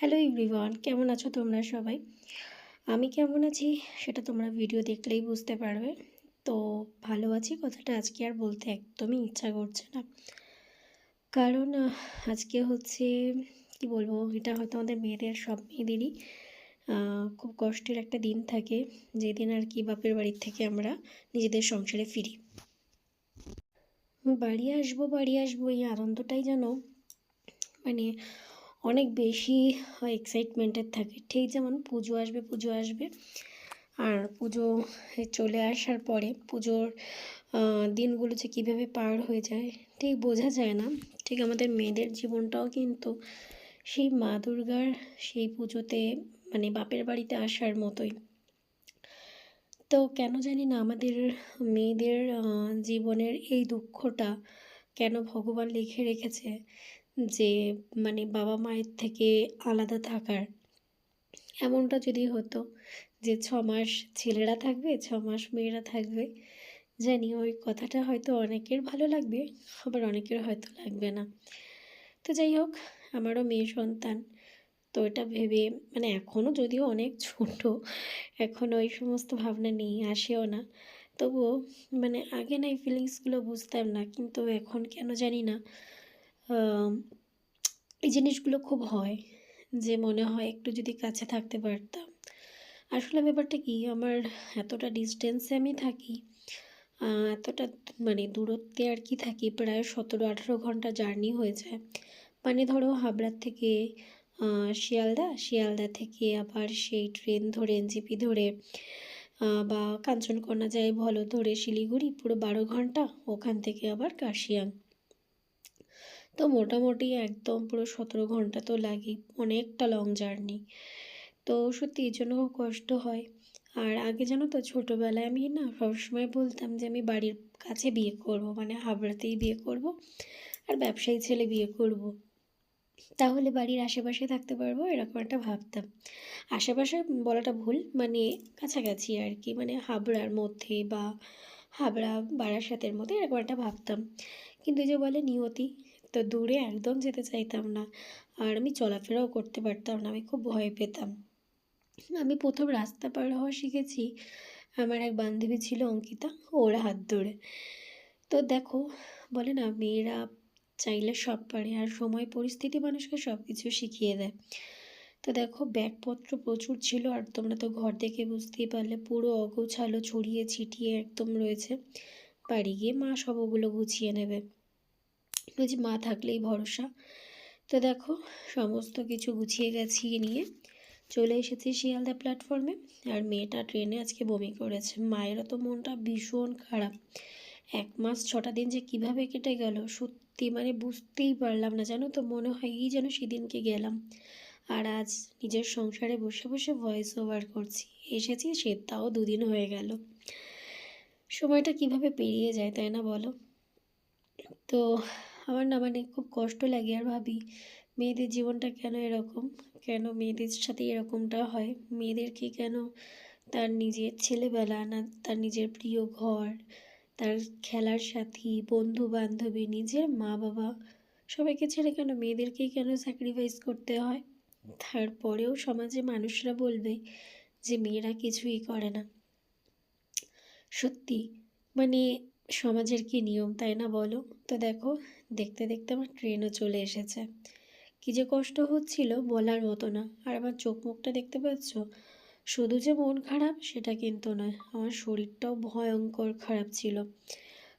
Hello everyone কেমন আছো তোমরা সবাই? আমি কেমন আছি সেটা তোমরা ভিডিও দেখলেই বুঝতে পারবে। তো ভালো আছি, কথাটা আজকে আর বলতে একদমই ইচ্ছা করছে না। কারণ আজকে হচ্ছে, কি বলব, এটা হয়তো আমাদের মেয়েদের সব মেয়েদেরই খুব কষ্টের একটা দিন থাকে, যেদিন আর কি বাপের বাড়ির থেকে আমরা নিজেদের সংসারে ফিরি। বাড়ি আসব বাড়ি আসব, এই আনন্দটাই যেন মানে অনেক বেশি এক্সাইটমেন্টের থাকে। ঠিক যেমন পুজো আসবে পুজো আসবে। আর পুজো চলে আসার পরে পুজোর দিনগুলো যে কীভাবে পার হয়ে যায়, ঠিক বোঝা যায় না। ঠিক আমাদের মেয়েদের জীবনটাও কিন্তু সেই মা দুর্গার সেই পুজোতে মানে বাপের বাড়িতে আসার মতোই। তো কেন জানি না আমাদের মেয়েদের জীবনের এই দুঃখটা কেন ভগবান লিখে রেখেছে যে মানে বাবা মায়ের থেকে আলাদা থাকার। এমনটা যদি হতো যে ছ মাস ছেলেরা থাকবে, ছ মাস মেয়েরা থাকবে, জানি ওই কথাটা হয়তো অনেকের ভালো লাগবে, আবার অনেকের হয়তো লাগবে না। তো যাই হোক, আমারও মেয়ে সন্তান। তো এটা ভেবে মানে এখনও যদিও অনেক ছোট, এখন ওই সমস্ত ভাবনা নেই আসেও না। তবুও মানে আগে না এই ফিলিংসগুলো বুঝতাম না, কিন্তু এখন কেন জানি না। এই জিনিসগুলো খুব হয় যে মনে হয় একটু যদি কাছে থাকতে পারতাম। আসলে ব্যাপারটা কি, আমার এতটা ডিস্টেন্সে আমি থাকি এতটা মানে দূরত্বে আর কি থাকি, প্রায় সতেরো আঠেরো ঘণ্টা জার্নি হয়ে যায়। মানে ধরো হাবড়ার থেকে শিয়ালদা শিয়ালদা থেকে আবার সেই ট্রেন ধরে এনজিপি ধরে বা কাঞ্চনকন্যা যাই বলো ধরে, শিলিগুড়ি, পুরো বারো ঘণ্টা, ওখান থেকে আবার কাশিয়াং। তো মোটামুটি একদম পুরো সতেরো ঘণ্টা তো লাগেই, অনেকটা লং জার্নি তো সত্যি এই জন্য খুব কষ্ট হয়। আর আগে জানো তো ছোটোবেলায় আমি না সবসময় বলতাম যে আমি বাড়ির কাছে বিয়ে করব মানে হাবড়াতেই বিয়ে করব আর ব্যবসায়ী ছেলে বিয়ে করব। তাহলে বাড়ির আশেপাশে থাকতে পারব এরকম একটা ভাবতাম। আশেপাশে বলাটা ভুল মানে কাছাকাছি আর কি মানে হাবড়ার মধ্যে বা হাবড়া বারাসাতের মধ্যে এরকম একটা ভাবতাম। কিন্তু যে বলে নিয়তি তো দূরে একদম যেতে চাইতাম না। আর আমি চলাফেরাও করতে পারতাম না, আমি খুব ভয় পেতাম। আমি প্রথম রাস্তা পার হওয়া শিখেছি। আমার এক বান্ধবী ছিল অঙ্কিতা, ওর হাত ধরে। তো দেখো, বলে না, মেয়েরা চাইলে সব পারে আর সময়, পরিস্থিতি, মানুষকে সব কিছু শিখিয়ে দেয়। তো দেখো, ব্যাগপত্র প্রচুর ছিল আর তোমরা তো ঘর দেখে বুঝতেই পারলে, পুরো অগোছালো, ছড়িয়ে ছিটিয়ে একদম রয়েছে। বাড়ি গিয়ে মা সব ওগুলো গুছিয়ে নেবে। যে মা থাকলেই ভরসা। তো দেখো, সমস্ত কিছু গুছিয়ে গেছিয়ে নিয়ে চলে এসেছি শিয়ালদা প্ল্যাটফর্মে আর মেয়েটা ট্রেনে আজকে বমি করেছে। মায়েরও তো মনটা ভীষণ খারাপ। এক মাস ছটা দিন যে কীভাবে কেটে গেল, সত্যি মানে বুঝতেই পারলাম না। জানো তো, মনে হয় এই যেন সেদিনকে গেলাম। আর আজ নিজের সংসারে বসে বসে ভয়েস ওভার করছি। এসেছি, সে তাও দুদিন হয়ে গেল। সময়টা কীভাবে পেরিয়ে যায় তাই না বলো? তো আমার না মানে খুব কষ্ট লাগে আর ভাবি, মেয়েদের জীবনটা কেন এরকম? কেন মেয়েদের সাথে এরকমটা হয়? মেয়েদেরকে কেন তার নিজের ছেলেবেলা না তার নিজের প্রিয় ঘর, তার খেলার সাথী বন্ধু বান্ধবী নিজের মা বাবা সবাইকে ছেড়ে কেন মেয়েদেরকেই কেন স্যাক্রিফাইস করতে হয়? তারপরেও সমাজে মানুষরা বলবে যে মেয়েরা কিছুই করে না। সত্যি মানে সমাজের কি নিয়ম, তাই না বলো? তো দেখো, দেখতে দেখতে আমার ট্রেনও চলে এসেছে। কী যে কষ্ট হচ্ছিল বলার মতো না। আর আমার চোখ মুখটা দেখতে পাচ্ছ? শুধু যে মন খারাপ, সেটা কিন্তু নয়। আমার শরীরটাও ভয়ঙ্কর খারাপ ছিল।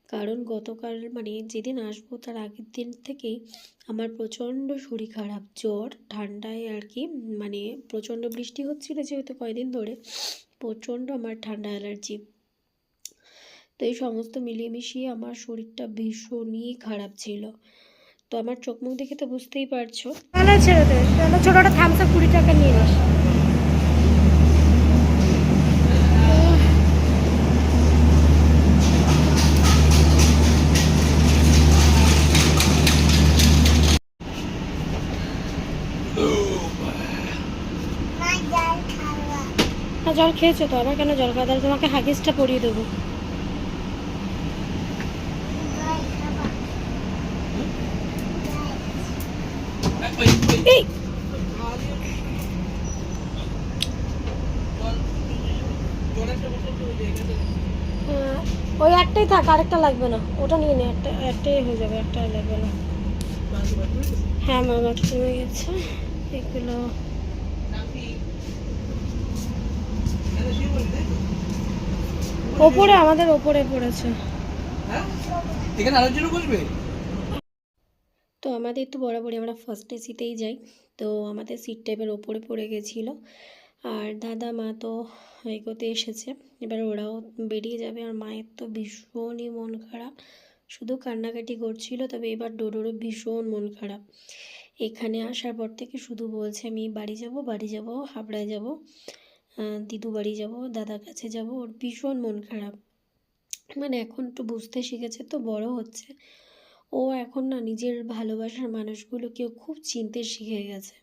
কারণ গতকাল মানে যেদিন আসব, তার আগের দিন থেকেই আমার প্রচণ্ড শরীর খারাপ। জ্বর, ঠান্ডায় আর কি মানে প্রচণ্ড বৃষ্টি হচ্ছিল যেহেতু কয়দিন ধরে, প্রচণ্ড আমার ঠান্ডা অ্যালার্জি। তো এই সমস্ত মিলিয়ে মিশিয়ে আমার শরীরটা ভীষণই খারাপ ছিল। তো আমার চোখ মুখ দেখে তো বুঝতেই পারছ। তাহলে ছেড়ে দে তাহলে ছোটোটা থামসা কুড়ি টাকা নিয়ে না জল খেয়েছো তো আবার কেন জল খাওয়া? তাহলে তোমাকে হাগিসটা পরিয়ে দেবো। এই হ্যাঁ, ওই একটাই থাক আরেকটা লাগবে না। ওটা নিয়ে নে একটা একটাই হয়ে যাবে একটা লাগবে না। হ্যাঁ মামার কমে গেছে। এগুলো। ওপরে আমাদের ওপরে পড়েছে। হ্যাঁ এখানে আলোচনা বসবে তো আমাদের তো বরাবরই আমরা ফার্স্ট এসিতেই যাই। তো আমাদের সিট টাইপের ওপরে পড়ে গেছিল। আর দাদা মা তো এগোতে এসেছে। এবার ওরাও বেরিয়ে যাবে। আর মায়ের তো ভীষণই মন খারাপ। শুধু কান্নাকাটি করছিল, তবে এবার ডোডোরও ভীষণ মন খারাপ। এখানে আসার পর থেকে শুধু বলছে, আমি বাড়ি যাব বাড়ি যাব, হাবড়ায় যাব দিদু বাড়ি যাব, দাদার কাছে যাব। ওর ভীষণ মন খারাপ। মানে এখন একটু বুঝতে শিখেছে, তো বড় হচ্ছে। ও এখন না নিজের ভালোবাসার মানুষগুলোকেও খুব চিনতে শিখে গেছে।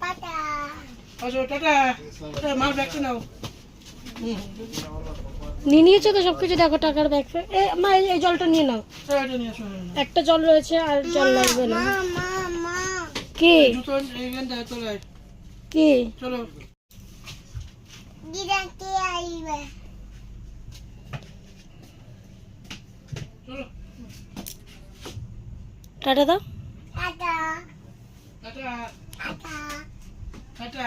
টাটা। টাটা। টাটা মার ব্যাগটা নাও। হুম। নিয়ে নিয়েছো তো সব কিছু দেখো টাকার ব্যাগ এ মা এই- জলটা নিয়ে নাও। এটা নিয়ে আসো একটা জল রয়েছে আর জল লাগবে না। মা মা মা। কি। কি? চলো। টাটা দাও। টাটা। টাটা। টাটা।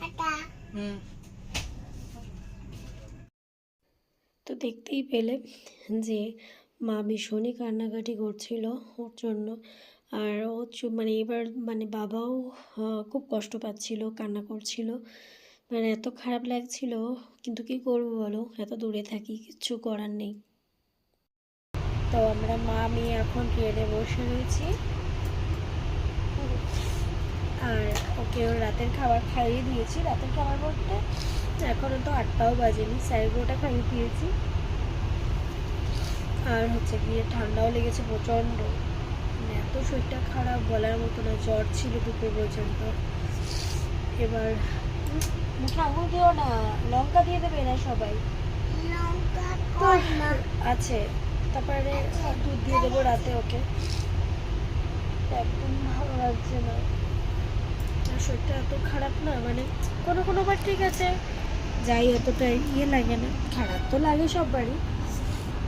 টাটা। হুম তো দেখতেই পেলে যে মা ভীষণই কান্নাকাটি করছিল ওর জন্য। আর ও মানে এবার মানে বাবাও খুব কষ্ট পাচ্ছিল, কান্না করছিল। মানে এত খারাপ লাগছিল, কিন্তু কি করব বলো? এত দূরে থাকি, কিচ্ছু করার নেই। তো আমরা মা, আমি এখন ট্রেনে বসে রয়েছি। আর ওকে রাতের খাবার খাইয়ে দিয়েছি। রাতের খাবার বলতে এখনও তো আটটাও বাজেনি। স্যার ওটা খাইয়ে দিয়েছি। আর হচ্ছে গিয়ে ঠান্ডাও লেগেছে প্রচণ্ড। মানে এত শরীরটা খারাপ বলার মতো না জ্বর ছিল দুপুর পর্যন্ত। এবার মুখে আঙুল দিও না লঙ্কা দিয়ে দেবে না সবাই? আছে। তারপরে দুধ দিয়ে দেবো রাতে ওকে। একদম ভালো লাগছে না। আর শরীরটা এত খারাপ না মানে কোনো কোনো বার ঠিক আছে। যাই অতটা ইয়ে লাগে না। খারাপ তো লাগে সববারই।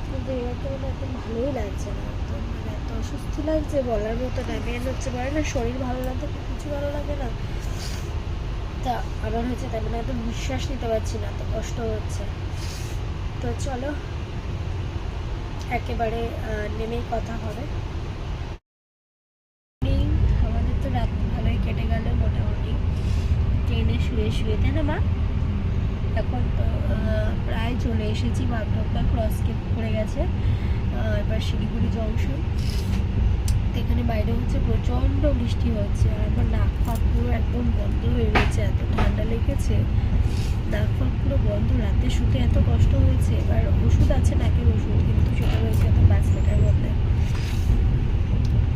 কিন্তু মানে একদম ভালোই লাগছে না। মানে এত অসুস্থ লাগছে, বলার মতো না। মেন হচ্ছে বলে না, শরীর ভালো লাগতে তো কিছু ভালো লাগে না। তা আমার হচ্ছে তাই মানে একদম নিঃশ্বাস নিতে পারছি না, এত কষ্ট হচ্ছে। তো চলো, একেবারে নেমেই কথা হবে। আমাদের তো রাত ভালোই কেটে গেল, মোটামুটি। ট্রেনে শুয়ে শুয়ে, তাই না মা? এখন তো প্রায় চলে এসেছি, বাগডোগরা ক্রস করে গেছে এবার শিলিগুড়ি জংশন এখানে বাইরে হচ্ছে প্রচণ্ড বৃষ্টি হচ্ছে, আর আমার নাক ফাঁক পুরো একদম বন্ধ হয়ে রয়েছে, এত ঠান্ডা লেগেছে। নাক ফাঁক পুরো বন্ধ, রাতে শুতে এত কষ্ট হয়েছে, এবার ওষুধ আছে নাকের ওষুধ, কিন্তু সেটা রয়েছে একদম বাস্কেটের মধ্যে।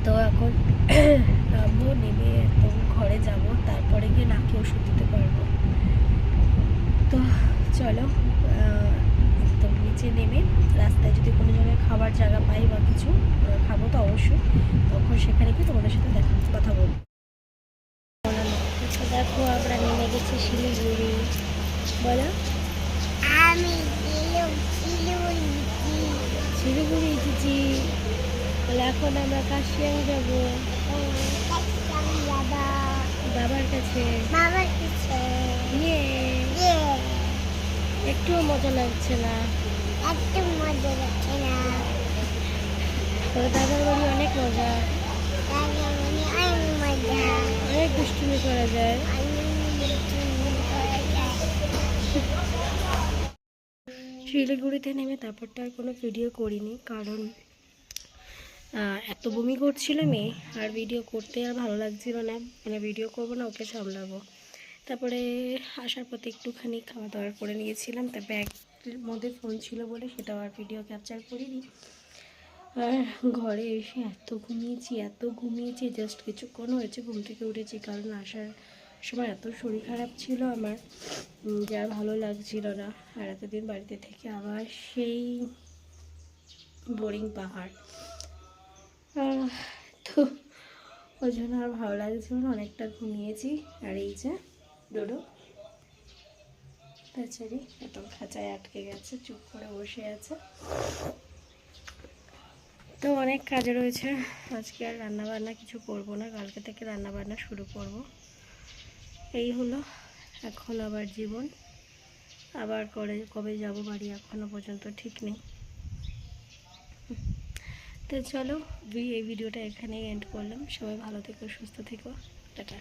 তো এখন নামবো, নেমে একদম ঘরে যাব, তারপরে গিয়ে নাকে ওষুধ দিতে পারব তো চলো একদম নিচে নেমে রাস্তায় যদি কোনো জায়গায় খাবার জায়গা পাই বা কিছু খাব তো অবশ্যই তখন সেখানে গিয়ে তোমাদের সাথে দেখা কথা বলব। দেখো আমরা নেমে গেছি শিলিগুড়ি। বলো। আমি শিলিগুড়ি। এসেছি বলে এখন আমরা কাশিয়াং যাব। বাবার কাছে। বাবার কাছে। ইয়ে। একটুও মজা লাগছে না। একটু মজা লাগছে না। তো দাদার বাড়ি অনেক মজা। অনেক দুষ্টুমি করা যায়। শিলিগুড়িতে নেমে তারপরটা আর কোনো ভিডিও করিনি কারণ এত বমি করছিল মেয়ে আর ভিডিও করতে আর ভালো লাগছিল না। মানে ভিডিও করব না ওকে সামলাবো। তারপরে আসার পথে একটুখানি খাওয়া দাওয়া করে নিয়েছিলাম, তা ব্যাগের মধ্যে ফোন ছিল বলে সেটাও আর ভিডিও ক্যাপচার করিনি। আর ঘরে এসে এত ঘুমিয়েছি এত ঘুমিয়েছি জাস্ট কিছুক্ষণ হয়েছে ঘুম থেকে উঠেছি, কারণ আসার সময় এত শরীর খারাপ ছিল আমার যে ভালো লাগছিল না। আর এতদিন বাড়িতে থেকে আবার সেই বোরিং পাহাড়। তো ওই জন্য আর ভালো লাগছিল না, অনেকটা ঘুমিয়েছি। আর এই যে ডোডো। বেচারি এত খাঁচায় আটকে গেছে, চুপ করে বসে আছে। তো অনেক কাজ রয়েছে, আজকে আর রান্না বান্না কিছু করব না, কালকে থেকে রান্না বান্না শুরু করব। এই হলো এখন আবার জীবন, আবার করে কবে যাব বাড়ি এখনও পর্যন্ত ঠিক নেই। তো চলো, এই ভিডিওটা এখানেই এন্ড করলাম, সবাই ভালো থেকো, সুস্থ থেকো, টাটা।